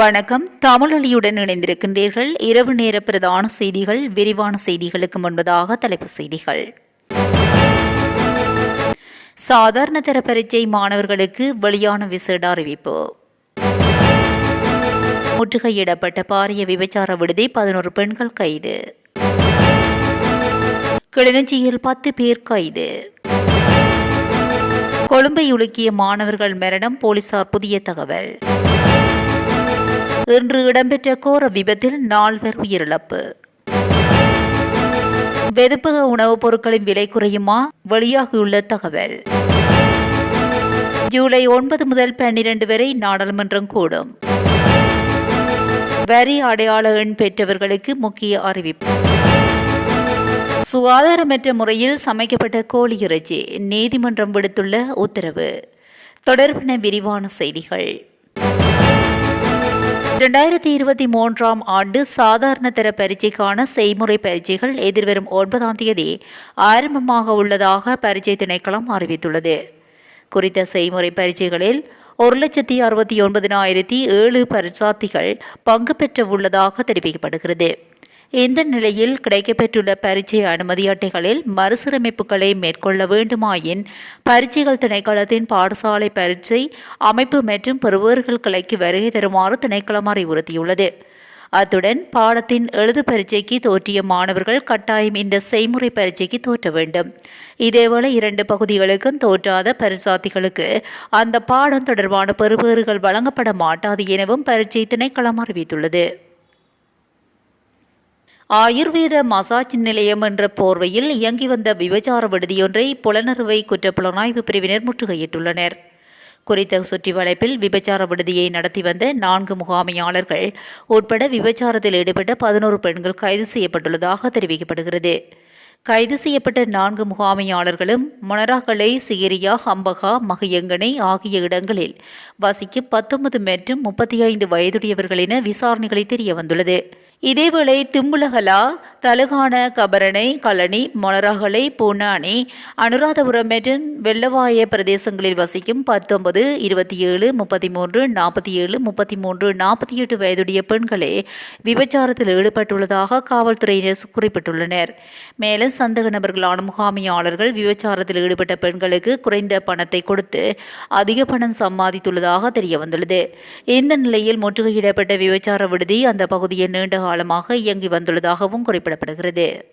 வணக்கம். தமிழொலியுடன் இணைந்திருக்கின்றீர்கள். இரவு நேர பிரதான செய்திகள் விரிவான செய்திகளுக்கு முன்பதாக தலைப்புச் செய்திகள். சாதாரண தர பரீட்சை மாணவர்களுக்கு வெளியான விசேட அறிவிப்பு. முற்றுகையிடப்பட்ட பாரிய விபச்சார விடுதி பதினோரு பெண்கள் கைது. கிளிநொச்சியில் பத்து பேர் கைது. கொழும்பை உலுக்கிய மாணவர்கள் மரணம் போலீசார் புதிய தகவல். இன்று இடம்பெற்ற கோர விபத்தில் நால்வர் உயிரிழப்பு. வெதுப்பக உணவுப் பொருட்களின் விலை குறையுமா? வெளியாகியுள்ள தகவல். ஜூலை ஒன்பது முதல் பன்னிரண்டு வரை நாடாளுமன்றம் கூடும். வரி அடையாள எண் பெற்றவர்களுக்கு முக்கிய அறிவிப்பு. சுகாதாரமற்ற முறையில் சமைக்கப்பட்ட கோழி இறைச்சி நீதிமன்றம் விடுத்துள்ள உத்தரவு. தொடர்பான விரிவான செய்திகள். இரண்டாயிரத்தி இருபத்தி மூன்றாம் ஆண்டு சாதாரண தர பரீட்சைக்கான செய்முறை பரீட்சைகள் எதிர்வரும் ஒன்பதாம் தேதி ஆரம்பமாக உள்ளதாக பரீட்சை திணைக்களம் அறிவித்துள்ளது. குறித்த செய்முறை பரீட்சைகளில் ஒரு லட்சத்தி அறுபத்தி ஒன்பதினாயிரத்தி ஏழு பரீட்சார்த்திகள் பங்கு பெற்று உள்ளதாக தெரிவிக்கப்படுகிறது. இந்த நிலையில் கிடைக்கப்பெற்றுள்ள பரீட்சை அனுமதி அட்டைகளில் மறுசீரமைப்புகளை மேற்கொள்ள வேண்டுமாயின் பரீட்சைகள் திணைக்களத்தின் பாடசாலை பரீட்சை அமைப்பு மற்றும் பெறுவர்கள் கிளைக்கு வருகை தருமாறு திணைக்களம் அறிவுறுத்தியுள்ளது. அத்துடன் பாடத்தின் எழுது பரீட்சைக்கு தோற்றிய மாணவர்கள் கட்டாயம் இந்த செய்முறை பரீட்சைக்கு தோற்ற வேண்டும். இதேவேளை இரண்டு பகுதிகளுக்கும் தோற்றாத பரிசாத்திகளுக்கு அந்த பாடம் தொடர்பான பெறுபேறுகள் வழங்கப்பட மாட்டாது எனவும் பரீட்சை திணைக்களம் அறிவித்துள்ளது. ஆயுர்வேத மசாஜ் நிலையம் என்ற போர்வையில் இயங்கி வந்த விபச்சார விடுதியொன்றை புலனறுவை குற்றப்புலனாய்வு பிரிவினர் முற்றுகையிட்டுள்ளனர். குறித்த சுற்றி வளைப்பில் விபச்சார விடுதியை நடத்தி வந்த நான்கு முகாமையாளர்கள் உட்பட விபச்சாரத்தில் ஈடுபட்ட பதினோரு பெண்கள் கைது செய்யப்பட்டுள்ளதாக தெரிவிக்கப்படுகிறது. கைது செய்யப்பட்ட நான்கு முகாமையாளர்களும் மொனராகலை சிகிரியா ஹம்பகா மகியங்கனை ஆகிய இடங்களில் வசிக்கும் பத்தொன்பது மற்றும் முப்பத்தி ஐந்து வயதுடையவர்கள் என விசாரணைகளை தெரிய வந்துள்ளது இதேவேளை திம்புலகலா தலுகான கபரணை கலனி மொனரகலை பூனானி அனுராதபுரம் வெள்ளவாய பிரதேசங்களில் வசிக்கும் பத்தொன்பது இருபத்தி ஏழு முப்பத்தி மூன்று நாற்பத்தி ஏழு முப்பத்தி மூன்று நாற்பத்தி எட்டு வயதுடைய பெண்களே விபச்சாரத்தில் ஈடுபட்டுள்ளதாக காவல்துறையினர் குறிப்பிட்டுள்ளனர். மேலும் சந்தக நபர்களான முகாமியாளர்கள் விபச்சாரத்தில் ஈடுபட்ட பெண்களுக்கு குறைந்த பணத்தை கொடுத்து அதிக பணம் சம்பாதித்துள்ளதாக தெரிய வந்துள்ளது இந்த நிலையில் முற்றுகையிடப்பட்ட விபச்சார விடுதி அந்த பகுதியில் நீண்ட காலமாக இயங்கி வந்துள்ளதாகவும் குறிப்பிடப்படுகிறது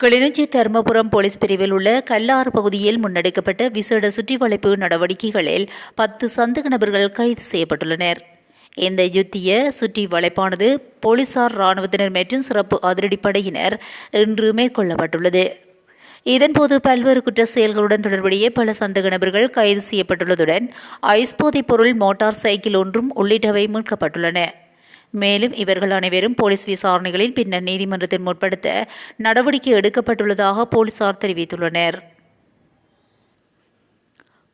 கிளிநொச்சி தர்மபுரம் போலீஸ் பிரிவில் உள்ள கல்லாறு பகுதியில் முன்னெடுக்கப்பட்ட விசேட சுற்றிவளைப்பு நடவடிக்கைகளில் பத்து சந்தக நபர்கள் கைது செய்யப்பட்டுள்ளனர். இந்த யுத்திய சுற்றி வளைப்பானது போலீசார் இராணுவத்தினர் மற்றும் சிறப்பு அதிரடிப்படையினர் இன்று மேற்கொள்ளப்பட்டுள்ளது. இதன்போது பல்வேறு குற்ற செயல்களுடன் தொடர்புடைய பல சந்தக நபர்கள் கைது செய்யப்பட்டுள்ளதுடன் ஐஸ் போதைப் பொருள் மோட்டார் சைக்கிள் ஒன்றும் உள்ளிட்டவை மீட்கப்பட்டுள்ளன. மேலும் இவர்கள் அனைவரும் போலீஸ் விசாரணைகளில் பின்னர் நீதிமன்றத்தில் முற்படுத்த நடவடிக்கை எடுக்கப்பட்டுள்ளதாக போலீசார் தெரிவித்துள்ளனர்.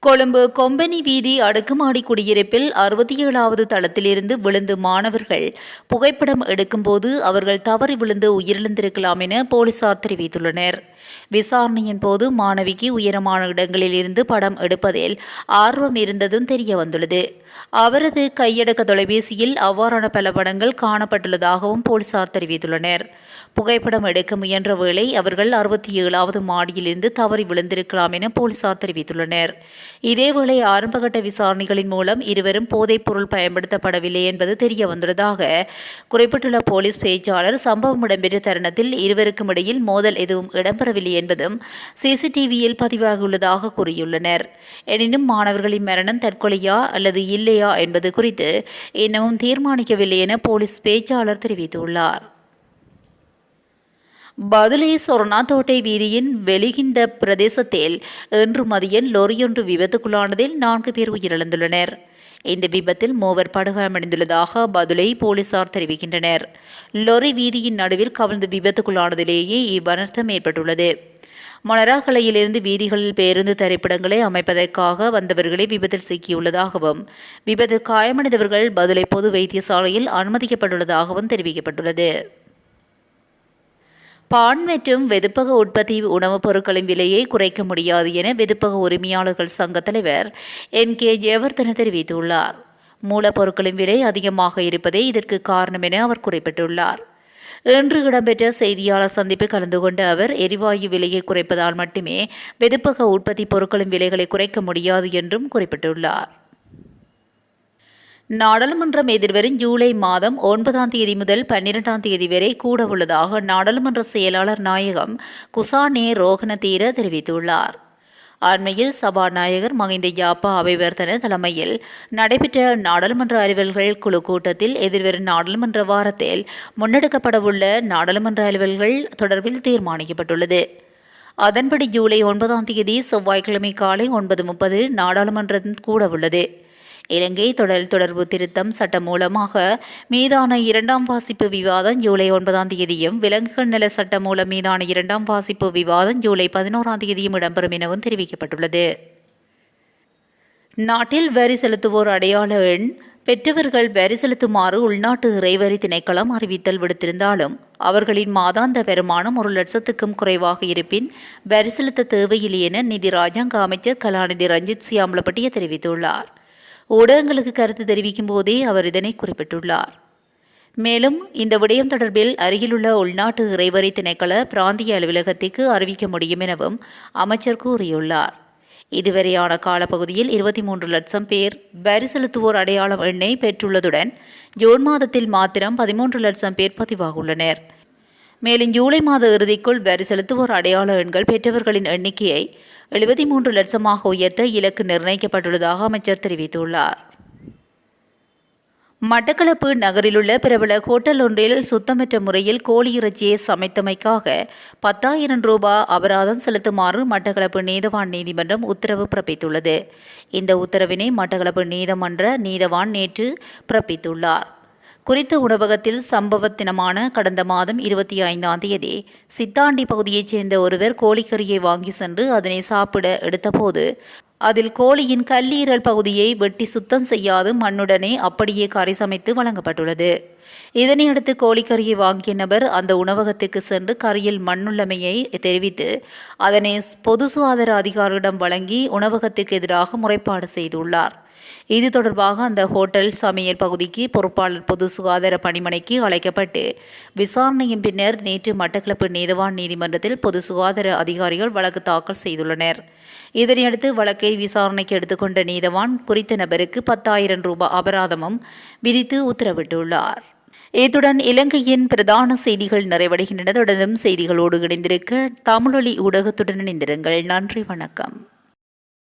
கொழும்பு கொம்பனி வீதி அடுக்குமாடி குடியிருப்பில் அறுபத்தி ஏழாவது தளத்திலிருந்து விழுந்து மாணவர்கள் புகைப்படம் எடுக்கும்போது அவர்கள் தவறி விழுந்து உயிரிழந்திருக்கலாம் என போலீசார் தெரிவித்துள்ளனர். விசாரணையின் போது மாணவிக்கு உயரமான இடங்களில் இருந்து படம் எடுப்பதில் ஆர்வம் இருந்ததும் தெரிய வந்துள்ளது. அவரது கையடக்க தொலைபேசியில் அவ்வாறான பல படங்கள் காணப்பட்டுள்ளதாகவும் போலீசார் தெரிவித்துள்ளனர். புகைப்படம் எடுக்க முயன்ற வேளை அவர்கள் அறுபத்தி ஏழாவது மாடியிலிருந்து தவறி விழுந்திருக்கலாம் என போலீசார் தெரிவித்துள்ளனர். இதேவேளை ஆரம்பகட்ட விசாரணைகளின் மூலம் இருவரும் போதைப் பொருள் பயன்படுத்தப்படவில்லை என்பது தெரிய வந்துள்ளதாக குறிப்பிட்டுள்ள போலீஸ் பேச்சாளர் சம்பவம் இடம்பெற்ற தருணத்தில் இருவருக்கும் இடையில் மோதல் எதுவும் இடம்பெறவில்லை என்பதும் சிசிடிவியில் பதிவாகியுள்ளதாக கூறியுள்ளனர். எனினும் மாணவர்களின் மரணம் தற்கொலையா அல்லது இல்லையா என்பது குறித்து இன்னமும் தீர்மானிக்கவில்லை என போலீஸ் பேச்சாளர் தெரிவித்துள்ளார். பதுளை சொர்ணாத்தோட்டை வீதியின் வெளிகிந்த பிரதேசத்தில் இன்று மதியம் லொரியொன்று விபத்துக்குள்ளானதில் நான்கு பேர் உயிரிழந்துள்ளனர். இந்த விபத்தில் மூவர் படுகாயமடைந்துள்ளதாக பதுளை போலீசார் தெரிவிக்கின்றனர். லொரி வீதியின் நடுவில் கவிழ்ந்து விபத்துக்குள்ளானதிலேயே இவ்வனர்த்தம் ஏற்பட்டுள்ளது. மணராகலையிலிருந்து வீதிகளில் பேருந்து திரைப்படங்களை அமைப்பதற்காக வந்தவர்களே விபத்தில் சிக்கியுள்ளதாகவும் விபத்தில் காயமடைந்தவர்கள் பதுளை பொது வைத்தியசாலையில் அனுமதிக்கப்பட்டுள்ளதாகவும் தெரிவிக்கப்பட்டுள்ளது. பான் மற்றும் வெதுப்பக உற்பத்தி உணவுப் பொருட்களின் விலையை குறைக்க முடியாது என வெதுப்பக உரிமையாளர்கள் சங்க தலைவர் என். கே. ஜெயவர்தன தெரிவித்துள்ளார். மூலப்பொருட்களின் விலை அதிகமாக இருப்பதே இதற்கு காரணம் என அவர் குறிப்பிட்டுள்ளார். இன்று இடம்பெற்ற செய்தியாளர் சந்திப்பில் கலந்து கொண்ட அவர் எரிவாயு விலையை குறைப்பதால் மட்டுமே வெதுப்பக உற்பத்தி பொருட்களின் விலைகளை குறைக்க முடியாது என்றும் குறிப்பிட்டுள்ளார். நாடாளுமன்றம் எதிர்வரும் ஜூலை மாதம் ஒன்பதாம் தேதி முதல் பன்னிரெண்டாம் தேதி வரை கூட உள்ளதாக நாடாளுமன்ற செயலாளர் நாயகம் குசானே ரோகணதீர தெரிவித்துள்ளார். அண்மையில் சபாநாயகர் மகிந்த யாப்பா அபிவர்த்தன தலைமையில் நடைபெற்ற நாடாளுமன்ற அலுவல்கள் குழு கூட்டத்தில் எதிர்வரும் நாடாளுமன்ற வாரத்தில் முன்னெடுக்கப்படவுள்ள நாடாளுமன்ற அலுவல்கள் தொடர்பில் தீர்மானிக்கப்பட்டுள்ளது. அதன்படி ஜூலை ஒன்பதாம் தேதி செவ்வாய்க்கிழமை காலை ஒன்பது முப்பது நாடாளுமன்றம் கூட உள்ளது இலங்கை தொடர் தொடர்பு திருத்தம் சட்டம் மூலமாக மீதான இரண்டாம் வாசிப்பு விவாதம் ஜூலை ஒன்பதாம் தேதியும் விலங்குகள் நல சட்டம் மூலம் மீதான இரண்டாம் வாசிப்பு விவாதம் ஜூலை பதினோராம் தேதியும் இடம்பெறும் எனவும் தெரிவிக்கப்பட்டுள்ளது. நாட்டில் வரி செலுத்துவோர் அடையாள எண் பெற்றவர்கள் வரி செலுத்துமாறு உள்நாட்டு இறைவரி திணைக்களம் அறிவித்தல் விடுத்திருந்தாலும் அவர்களின் மாதாந்த வருமானம் ஒரு லட்சத்துக்கும் குறைவாக இருப்பின் வரி செலுத்த தேவையில்லை என நிதி ராஜாங்க அமைச்சர் கலாநிதி ரஞ்சித் சியாமலப்பட்டிய தெரிவித்துள்ளார். ஊடகங்களுக்கு கருத்து தெரிவிக்கும் போதே அவர் இதனை குறிப்பிட்டுள்ளார். மேலும் இந்த விடயம் தொடர்பில் அருகிலுள்ள உள்நாட்டு இறைவரி திணைக்கள பிராந்திய அலுவலகத்திற்கு அறிவிக்க முடியும் எனவும் அமைச்சர் கூறியுள்ளார். இதுவரையான காலப்பகுதியில் இருபத்தி மூன்று லட்சம் பேர் வரி செலுத்துவோர் அடையாளம் எண்ணை பெற்றுள்ளதுடன் ஜூன் மாதத்தில் மாத்திரம் பதிமூன்று லட்சம் பேர் பதிவாகுள்ளனர் மேலும் ஜூலை மாத இறுதிக்குள் வரி செலுத்துவோர் அடையாள எண்கள் பெற்றவர்களின் எண்ணிக்கையை எழுபத்தி மூன்று லட்சமாக உயர்த்த இலக்கு நிர்ணயிக்கப்பட்டுள்ளதாக அமைச்சர் தெரிவித்துள்ளார். மட்டக்களப்பு நகரிலுள்ள பிரபல ஹோட்டல் ஒன்றில் சுத்தமற்ற முறையில் கோழி இறைச்சியை சமைத்தமைக்காக பத்தாயிரம் ரூபாய் அபராதம் செலுத்துமாறு மட்டக்களப்பு நீதவான் நீதிமன்றம் உத்தரவு பிறப்பித்துள்ளது. இந்த உத்தரவினை மட்டக்களப்பு நீதமன்ற நீதவான் நேற்று பிறப்பித்துள்ளார். குறித்த உணவகத்தில் சம்பவத்தினமான கடந்த மாதம் இருபத்தி ஐந்தாம் தேதி சித்தாண்டி பகுதியைச் சேர்ந்த ஒருவர் கோழிக்கறியை வாங்கி சென்று அதனை சாப்பிட எடுத்தபோது அதில் கோழியின் கல்லீரல் பகுதியை வெட்டி சுத்தம் செய்யாது மண்ணுடனே அப்படியே கறி சமைத்து வழங்கப்பட்டுள்ளது. இதனையடுத்து கோழிக்கறியை வாங்கிய நபர் அந்த உணவகத்துக்கு சென்று கறியில் மண்ணுள்ளமையை தெரிவித்து அதனை பொது சுகாதார அதிகாரியிடம் வழங்கி உணவகத்துக்கு எதிராக முறைப்பாடு செய்துள்ளார். இது தொடர்பாக அந்த ஹோட்டல் சமையல் பகுதிக்கு பொறுப்பாளர் பொது சுகாதார பணிமனைக்கு அழைக்கப்பட்டு விசாரணையின் பின்னர் நேற்று மட்டக்களப்பு நீதவான் நீதிமன்றத்தில் பொது சுகாதார அதிகாரிகள் வழக்கு தாக்கல் செய்துள்ளனர். இதனையடுத்து வழக்கை விசாரணைக்கு எடுத்துக்கொண்ட நீதவான் குறித்த நபருக்கு பத்தாயிரம் ரூபாய் அபராதமும் விதித்து உத்தரவிட்டுள்ளார். இத்துடன் இலங்கையின் பிரதான செய்திகள் நிறைவடைகின்றன. தொடர்ந்தும் செய்திகளோடு இணைந்திருக்க தமிழொலி ஊடகத்துடன் இணைந்திருங்கள். நன்றி வணக்கம்.